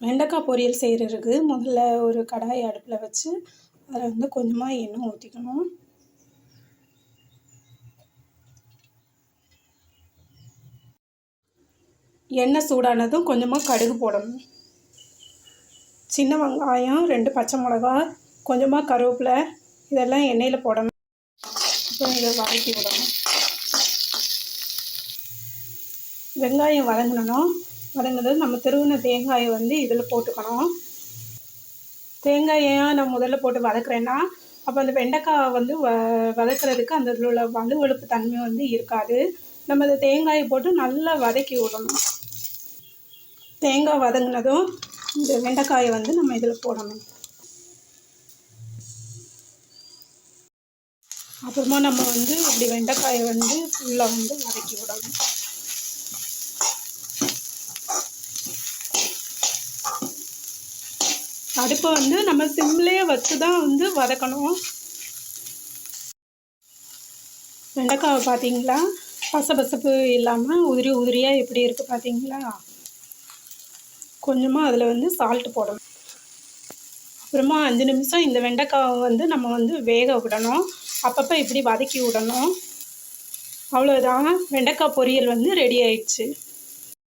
வெண்டைக்காய் பொரியல் செய்கிறதுக்கு முதல்ல ஒரு கடாய் அடுப்பில் வச்சு அதில் வந்து கொஞ்சமாக எண்ணெய் ஊற்றிக்கணும் எண்ணெய் சூடானதும் கொஞ்சமாக கடுகு போடணும். சின்ன வெங்காயம் ரெண்டு பச்சை மிளகா கொஞ்சமாக கருவேப்பிலை இதெல்லாம் எண்ணெயில் போடணும். அப்புறம் இதை வதக்கி விடணும். வெங்காயம் வதங்கினோம் வதங்கினது நம்ம திருவின தேங்காயை வந்து இதில் போட்டுக்கணும். தேங்காயை ஏன் நான் முதல்ல போட்டு வதக்குறேன்னா அப்போ அந்த வெண்டைக்காய் வந்து வ வதக்குறதுக்கு அந்த இதில் உள்ள வலுவழுப்பு தன்மை வந்து இருக்காது. நம்ம அந்த தேங்காயை போட்டு நல்லா வதக்கி விடணும். தேங்காய் வதங்கினதும் இந்த வெண்டைக்காயை வந்து நம்ம இதில் போடணும். அப்புறமா நம்ம வந்து இப்படி வெண்டைக்காயை வந்து ஃபுல்லாக வந்து வதக்கி விடணும். அடுப்பை வந்து நம்ம சிம்லேயே வச்சு தான் வந்து வதக்கணும். வெண்டைக்காவை பார்த்தீங்களா? பசபசப்பு இல்லாமல் உதிரி உதிரியாக எப்படி இருக்குது பார்த்தீங்களா? கொஞ்சமாக அதில் வந்து சால்ட்டு போடணும். அப்புறமா அஞ்சு நிமிஷம் இந்த வெண்டைக்காவை வந்து நம்ம வந்து வேக விடணும். அப்பப்போ இப்படி வதக்கி விடணும். அவ்வளோதான் வெண்டைக்காய் பொரியல் வந்து ரெடி ஆயிடுச்சு.